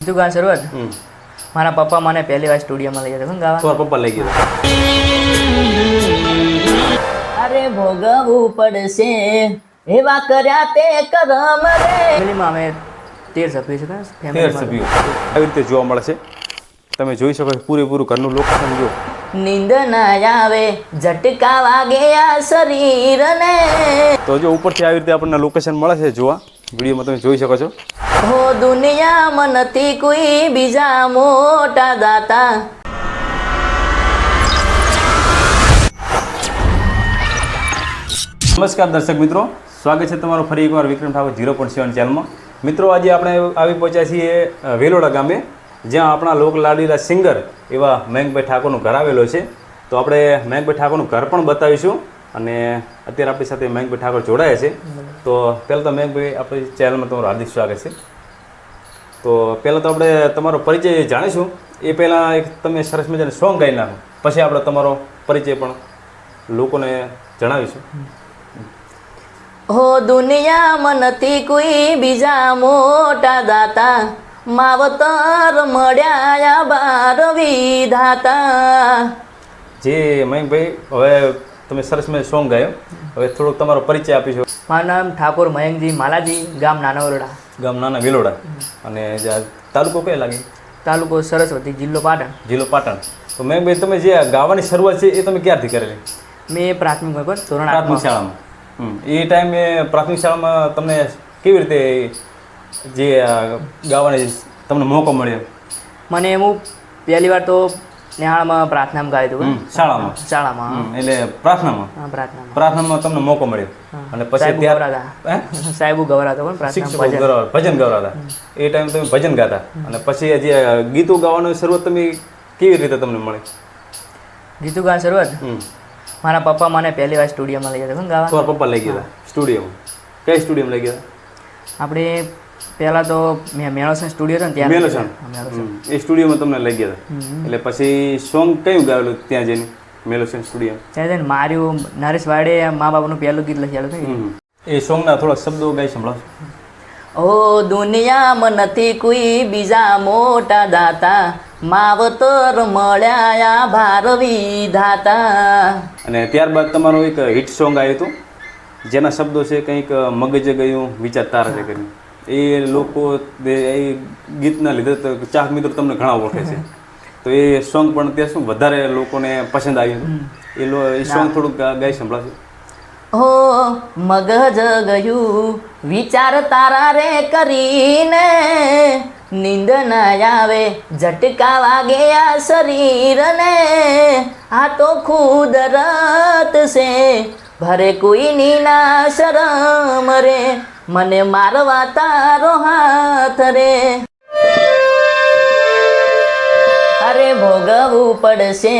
ગાન શરૂઆત મારા પપ્પા મને પહેલી વાર સ્ટુડિયોમાં લઈ ગયા ગાવા? તમારા પપ્પા લઈ ગયા અરે ભોગવવું પડશે. એવા કર્યા તે કરમ રે. ફેમિલીમાં અમે તેર સભ્યો છે? તેર સભ્યો. આવી રીતે જોવા મળે છે. તમે જોઈ શકો છો પૂરેપૂરું ઘરનું લોકેશન જો નીંદ ના આવે ઝટકા વાગે આ શરીરને. તો જો ઉપરથી આવી રીતે આપણને લોકેશન મળે છે જોવા. વિડીયોમાં તમે જોઈ શકો છો. હો દુનિયામાં નથી કોઈ બીજા મોટા દાતા. નમસ્કાર દર્શક મિત્રો સ્વાગત છે તમારું ફરી એકવાર Vikram Thakor zero point seven ચેનલમાં મિત્રો આજે આપણે આવી પહોંચ્યા છીએ વેલોડા ગામે. જ્યાં આપણા લોક લાડીલા સિંગર એવા મયંકભાઈ ઠાકોરનું ઘર આવેલો છે. તો આપણે મયંકભાઈ ઠાકોરનું ઘર પણ બતાવીશું અને અત્યારે આપણી સાથે મયંકભાઈ ઠાકોર જોડાયા છે. તો પહેલાં તો મયંકભાઈ આપણી ચેનલમાં તમારું હાર્દિક સ્વાગત છે. તો પહેલાં તો આપણે તમારો પરિચય જાણીશું. એ પહેલાં એક તમે સરસ મજાને સોંગ ગાઈ નાખો. પછી આપણે તમારો પરિચય પણ લોકોને જણાવીશું. હો દુનિયામાં નથી કોઈ બીજા મોટા દાતા. માવતર મળ્યા બાર વિધાતા જે મયંકભાઈ હવે તમે સરસ મેં સોંગ ગાયો. હવે થોડોક તમારો પરિચય આપીશું. મારું નામ ઠાકોર મયંકજી માલાજી ગામ નાના ઓરડા ગામ નાના વિલોડા. અને જે આ તાલુકો કયો લાગે? તાલુકો સરસ્વતી જિલ્લો પાટણ. જિલ્લો પાટણ. તો મયંકભાઈ તમે જે આ ગાવાની શરૂઆત છે એ તમે ક્યારથી કરેલી? મેં પ્રાથમિક ધોરણ પ્રાથમિક શાળામાં. એ ટાઈમે પ્રાથમિક શાળામાં તમને કેવી રીતે જે ગાવાની તમને મોકો મળ્યો. મને હું પહેલી વાર તો નિહાળમાં પ્રાર્થનામાં ગાયું હતું શાળામાં. શાળામાં એટલે પ્રાર્થનામાં? પ્રાર્થનામાં. પ્રાર્થનામાં તમને મોકો મળ્યો. અને પછી સાહેબ ગવરાતા સાહેબુ ગવરાતો પણ શિક્ષકો ગૌરવ ભજન ગવરાતા એ ટાઈમ તમે ભજન ગાતા. અને પછી જે ગીતો ગાવાની શરૂઆત તમે કેવી રીતે તમને મળી? ગીતું ગાવાની શરૂઆત? મારા પપ્પા મને પહેલી વાર સ્ટુડિયોમાં લઈ ગયા હતા ગાવા તમારા પપ્પા લઈ ગયા સ્ટુડિયોમાં? કઈ સ્ટુડિયોમાં લઈ ગયા આપણે પહેલાં તો મેં મેળોસન સ્ટુડિયો હતો ને ત્યાં મેલોસન એ સ્ટુડિયોમાં તમને લઈ ગયા હતા. એટલે પછી સોંગ કયું ગાયેલું ત્યાં જઈને? મેલોસન સ્ટુડિયો ત્યાં જઈને માર્યું નરેશ વાડે મા બાપનું પહેલું ગીત લખેલું હતું એ સોંગના થોડા શબ્દો ગાઈ સંભળાવશો ઓ દુનિયામાં નથી કોઈ બીજા મોટા દાતા. માવતર મળ્યા ભારવી ધાતા. અને ત્યારબાદ તમારું એક હિટ સોંગ આવ્યું હતું. જેના શબ્દો છે કંઈક મગજ ગયું વિચાર તારા છે કરીને એ લોકો તે- એ ગીતના લીધે ચાહક મિત્રો તમને ઘણા ઓળખે છે. તો એ સોંગ પણ ત્યાં શું વધારે લોકોને પસંદ આવ્યું એ એ સોંગ થોડુંક ગાઈ સંભળાશે. હો મગજ ગયું વિચાર તારા રે કરીને. નીંદ ના આવે ઝટકા વાગે આ શરીરને. આ તો ખુદરત છે. ભરે કોઈની ના શરમ રે. મને મારવા તારો હાથ રે. અરે ભોગવવું પડશે.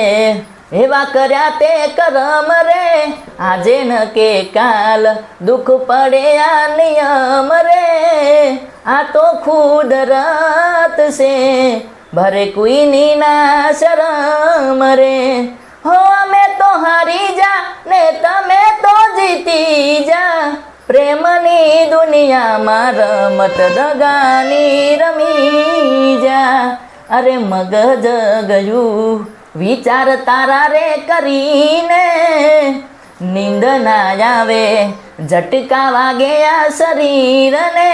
એવા કર્યા તે કરમ રે. આજે ન કે કાલ દુઃખ પડે આ નિયમ રે. આ તો કુદરત છે. ભરે કોઈની ના શરમ રે. હો, અમે તો હારી જા, ને તમે તો જીતી જા. પ્રેમની દુનિયામાં રમત દગાની રમી જા. અરે મગજ ગયું, વિચાર તારા રે કરીને. નીંદ ના આવે, ઝટકા વાગે આ શરીરને.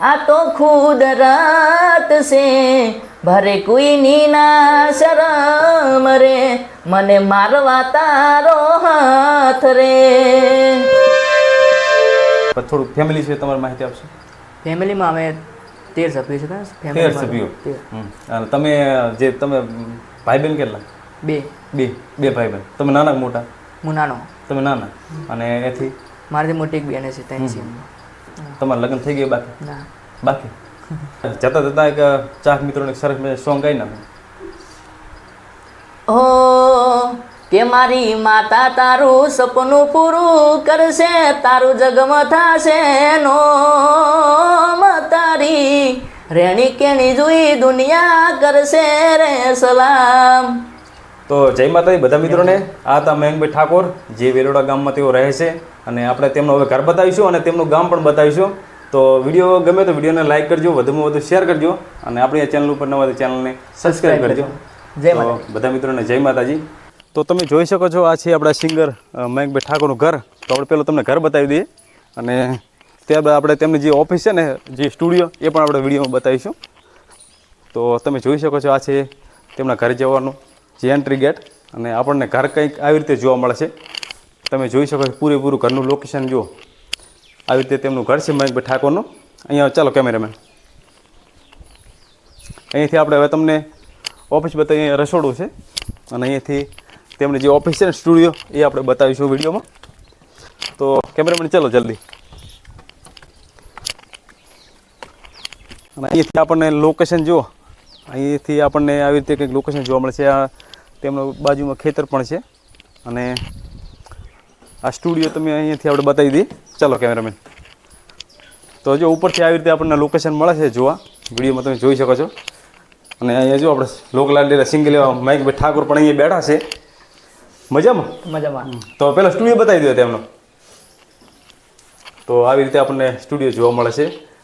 આ તો ખુદ રાત છે ભરે કોઈની ના શરમ રે મને મારવા તારો હાથ રે. થોડું થોડુંક ફેમિલી છે તમારી માહિતી આપશો? ફેમિલીમાં અમે તેર સભ્યો છે તેર સભ્યો? તમે જે તમે ભાઈ બહેન કેટલા? બે. બે. બે ભાઈ બહેન તમે નાના મોટા? હું નાનો. તમે નાના. અને એથી? મારી મોટી એક બેન છે ત્રણ છે. તમારા લગ્ન થઈ ગયા બાકી? બાકી? જતા જતા એક ચાહક મિત્રોને સરસ મજાનું સોંગ ગાઈ નાખો. ઓ કે મારી માતા તારું સપનું પૂરું કરશે તારું જગમાં થશે નો તારી રેણી કેણી જોઈ દુનિયા કરશે રે સલામ. તો જય માતાજી બધા મિત્રોને આ હતા મયંકભાઈ ઠાકોર જે વેલોડા ગામમાં તેઓ રહે છે અને આપણે તેમનું હવે ઘર બતાવીશું અને તેમનું ગામ પણ બતાવીશું. તો વીડિયો ગમે તો વિડીયોને લાઈક કરજો વધુમાં વધુ શેર કરજો અને આપણી આ ચેનલ ઉપર નવા ચેનલને સબસ્ક્રાઈબ કરજો. જય બધા મિત્રોને જય માતાજી. તો તમે જોઈ શકો છો આ છે આપણા સિંગર મયંકભાઈ ઠાકોરનું ઘર. તો આપણે પહેલાં તમને ઘર બતાવી દઈએ અને ત્યારબાદ આપણે તેમની જે ઓફિસ છે ને જે સ્ટુડિયો એ પણ આપણે વિડીયોમાં બતાવીશું. તો તમે જોઈ શકો છો આ છે તેમના ઘરે જવાનું જે એન્ટ્રી ગેટ અને આપણને ઘર કંઈક આવી રીતે જોવા મળે છે. તમે જોઈ શકો છો પૂરેપૂરું ઘરનું લોકેશન જુઓ. આવી રીતે તેમનું ઘર છે મયંકભાઈ ઠાકોરનું. અહીંયા ચાલો કેમેરામેન. અહીંયાથી આપણે હવે તમને ઓફિસ બતાવી અહીંયા રસોડું છે. અને અહીંયાથી તેમની જે ઓફિસ છે ને સ્ટુડિયો, એ આપણે બતાવીશું વિડીયોમાં. તો કેમેરામેન, ચાલો જલ્દી. અને અહીંયાથી આપણને લોકેશન જુઓ. અહીંયાથી આપણને આવી રીતે કંઈક લોકેશન જોવા મળે છે. આ તેમનો બાજુમાં ખેતર પણ છે. અને આ સ્ટુડિયો તમે અહીંયાથી આપણે બતાવી દઈએ. ચાલો કેમેરામેન. તો જો ઉપરથી આવી રીતે આપણને લોકેશન મળે છે જોવા વિડીયોમાં તમે જોઈ શકો છો. અને અહીંયા જો આપણે લોકલાલ ડેરા સિંગલ એવા માઇકભાઈ ઠાકોર પણ અહીંયા બેઠા છે. મજામાં? મજામાં. તો પહેલાં સ્ટુડિયો બતાવી દો તેમનો. તો આવી રીતે આપણને સ્ટુડિયો જોવા મળે છે.